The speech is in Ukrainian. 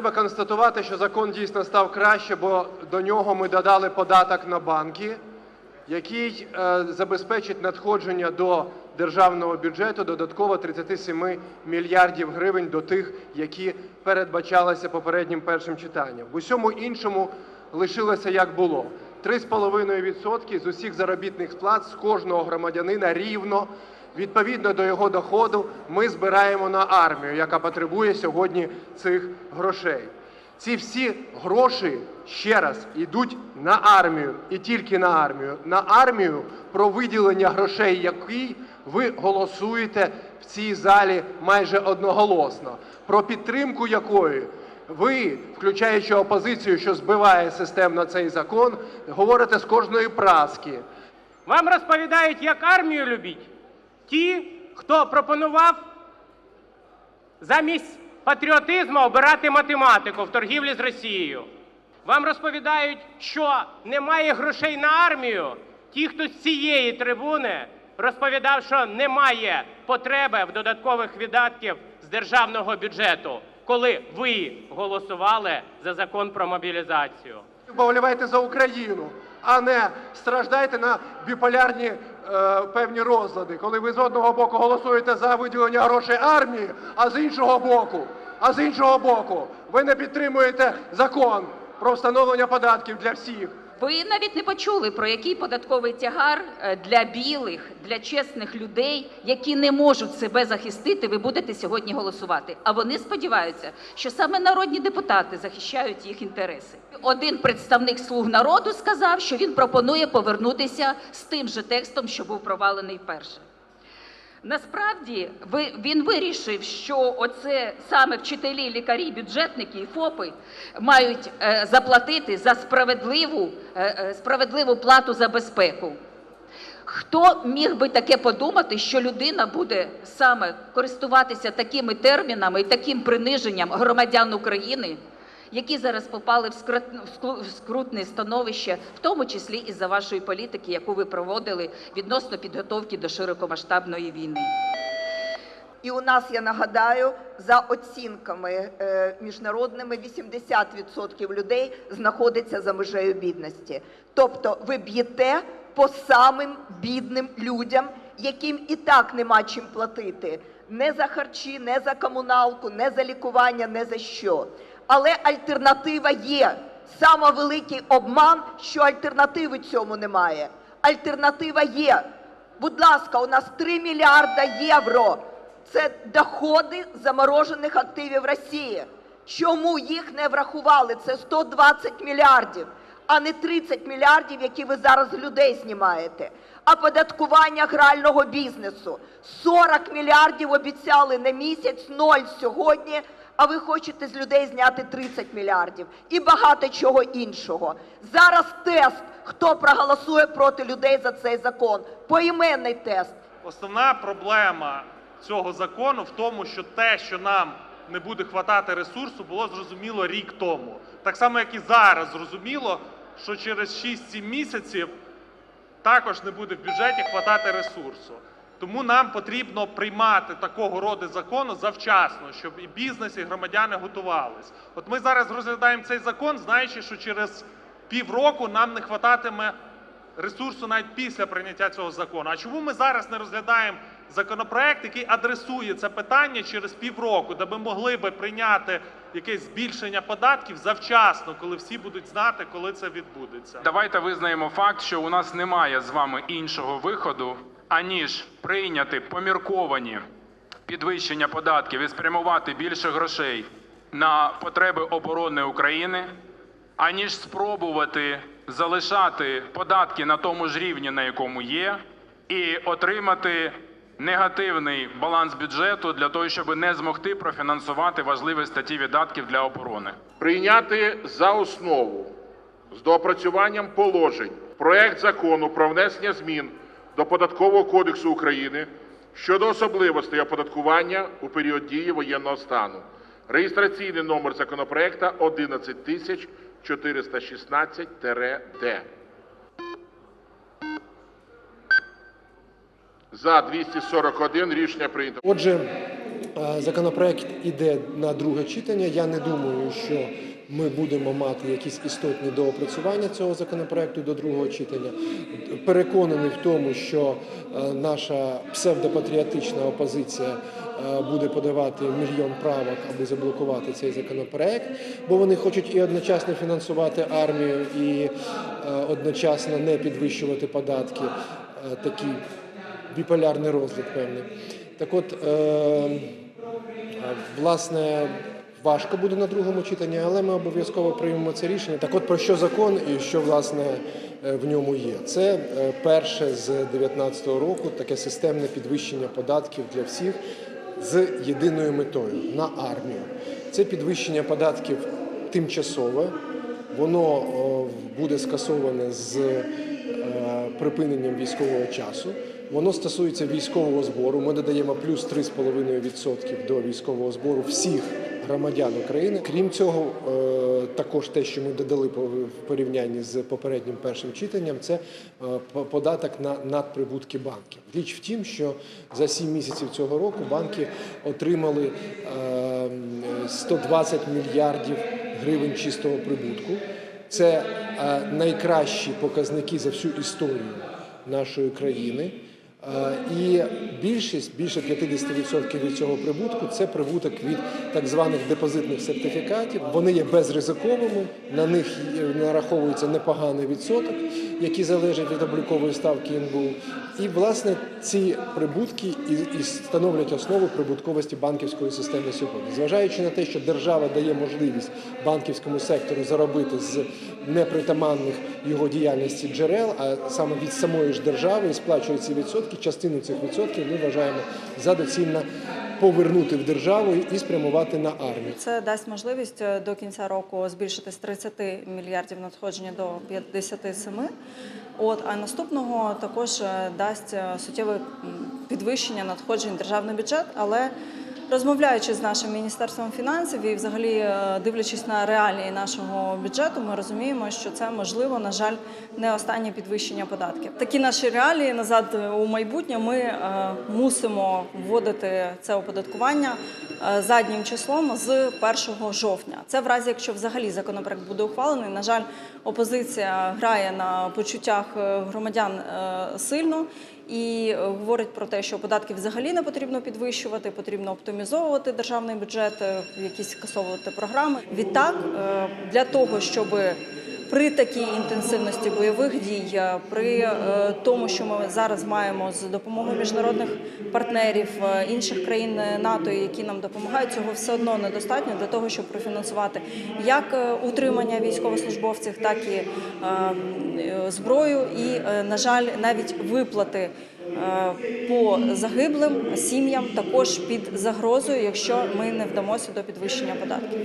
треба констатувати, що закон дійсно став краще, бо до нього ми додали податок на банки, який е, забезпечить надходження до державного бюджету додатково 37 мільярдів гривень до тих, які передбачалися попереднім першим читанням. В усьому іншому лишилося як було. 3,5% з усіх заробітних сплат з кожного громадянина рівно відповідно до його доходу ми збираємо на армію, яка потребує сьогодні цих грошей. Ці всі гроші ще раз йдуть на армію і тільки на армію. На армію про виділення грошей, який ви голосуєте в цій залі майже одноголосно, про підтримку якої ви, включаючи опозицію, що збиває системно цей закон, говорите з кожної праски. Вам розповідають, як армію любіть ті, хто пропонував замість патріотизму обирати математику в торгівлі з Росією. Вам розповідають, що немає грошей на армію. Ті, хто з цієї трибуни розповідав, що немає потреби в додаткових видатків з державного бюджету, коли ви голосували за закон про мобілізацію. Вболівайте за Україну, а не страждайте на біполярні е, певні розлади, коли ви з одного боку голосуєте за виділення грошей армії, а з іншого боку, а з іншого боку, ви не підтримуєте закон про встановлення податків для всіх. Ви навіть не почули про який податковий тягар е, для білих, для чесних людей, які не можуть себе захистити, ви будете сьогодні голосувати. А вони сподіваються, що саме народні депутати захищають їх інтереси. Один представник слуг народу сказав, що він пропонує повернутися з тим же текстом, що був провалений вперше. Насправді він вирішив, що оце саме вчителі, лікарі, бюджетники і ФОПи мають е, заплатити за справедливу, е, е, справедливу плату за безпеку. Хто міг би таке подумати, що людина буде саме користуватися такими термінами і таким приниженням громадян України, які зараз попали в скрут- в скрутне становище, в тому числі із за вашої політики, яку ви проводили відносно підготовки до широкомасштабної війни? І у нас, я нагадаю, за оцінками е, міжнародними 80% людей знаходиться за межею бідності. Тобто ви б'єте по самим бідним людям, яким і так нема чим платити. Не за харчі, не за комуналку, не за лікування, не за що. Але альтернатива є. Саме великий обман, що альтернативи цьому немає. Альтернатива є. Будь ласка, у нас 3 мільярда євро. Це доходи заморожених активів Росії. Чому їх не врахували? Це 120 мільярдів, а не 30 мільярдів, які ви зараз людей знімаєте. А податкування грального бізнесу 40 мільярдів обіцяли на місяць, ноль сьогодні. А ви хочете з людей зняти 30 мільярдів і багато чого іншого. Зараз тест, хто проголосує проти людей за цей закон. Поіменний тест. Основна проблема цього закону в тому, що те, що нам не буде хватати ресурсу, було зрозуміло рік тому. Так само, як і зараз зрозуміло, що через 6-7 місяців також не буде в бюджеті хватати ресурсу. Тому нам потрібно приймати такого роду закону завчасно, щоб і бізнес, і громадяни готувались. От ми зараз розглядаємо цей закон, знаючи, що через півроку нам не хвататиме ресурсу навіть після прийняття цього закону. А чому ми зараз не розглядаємо законопроект, який адресує це питання через півроку, де ми могли би прийняти якесь збільшення податків завчасно, коли всі будуть знати, коли це відбудеться? Давайте визнаємо факт, що у нас немає з вами іншого виходу, аніж прийняти помірковані підвищення податків і спрямувати більше грошей на потреби оборони України, аніж спробувати залишати податки на тому ж рівні, на якому є, і отримати негативний баланс бюджету для того, щоб не змогти профінансувати важливі статті видатків для оборони. Прийняти за основу з доопрацюванням положень проект закону про внесення змін до Податкового кодексу України щодо особливостей оподаткування у період дії воєнного стану. Реєстраційний номер законопроекту 11416-д. За 241 рішення прийнято. Отже, Е, Законопроект іде на друге читання. Я не думаю, що ми будемо мати якісь істотні доопрацювання цього законопроекту до другого читання. Переконаний в тому, що е, наша псевдопатріотична опозиція е, буде подавати мільйон правок, аби заблокувати цей законопроект, бо вони хочуть і одночасно фінансувати армію, і е, одночасно не підвищувати податки. Такий біполярний розгляд певний. Так от, власне, важко буде на другому читанні, але ми обов'язково приймемо це рішення. Так от про що закон і що власне е, в ньому є? Це е, перше з 2019 року таке системне підвищення податків для всіх з єдиною метою на армію. Це підвищення податків тимчасове. Воно буде скасоване з е, припиненням військового часу. Воно стосується військового збору. Ми додаємо плюс 3,5% до військового збору всіх громадян України. Крім цього, е, також те, що ми додали в порівнянні з попереднім першим читанням, це е, податок на надприбутки банків. Річ в тім, що за 7 місяців цього року банки отримали е, 120 мільярдів гривень чистого прибутку. Це е, найкращі показники за всю історію нашої країни. Е, І більшість, більше 50% від цього прибутку це прибуток від так званих депозитних сертифікатів. Вони є безризиковими, на них нараховується непоганий відсоток, який залежить від облікової ставки НБУ. І власне ці прибутки і, і становлять основу прибутковості банківської системи сьогодні. Зважаючи на те, що держава дає можливість банківському сектору заробити з непритаманних його діяльності джерел, а саме від самої ж держави і сплачує ці відсотки. Частину цих відсотків ми вважаємо за доцільно повернути в державу і спрямувати на армію. Це дасть можливість е, до кінця року збільшити з 30 мільярдів надходження до 57. От а наступного також е, дасть е, суттєве підвищення надходжень державний бюджет, але Розмовляючи з нашим міністерством фінансів і, взагалі, е, дивлячись на реалії нашого бюджету, ми розуміємо, що це можливо, на жаль, не останнє підвищення податків. Такі наші реалії назад у майбутнє. Ми е, мусимо вводити це оподаткування заднім числом з 1 жовтня. Це в разі, якщо взагалі законопроект буде ухвалений. На жаль, опозиція грає на почуттях е, громадян е, сильно і е, говорить про те, що податки взагалі не потрібно підвищувати, потрібно оптимізовувати державний бюджет, е, якісь скасовувати програми. Відтак, е, для того, щоб при такій інтенсивності бойових дій, е, при е, тому, що ми зараз маємо з допомогою міжнародних партнерів е, інших країн НАТО, які нам допомагають, цього все одно недостатньо для того, щоб профінансувати як утримання військовослужбовців, так і зброю, і, на жаль, навіть виплати. По загиблим сім'ям також під загрозою, якщо ми не вдамося до підвищення податків.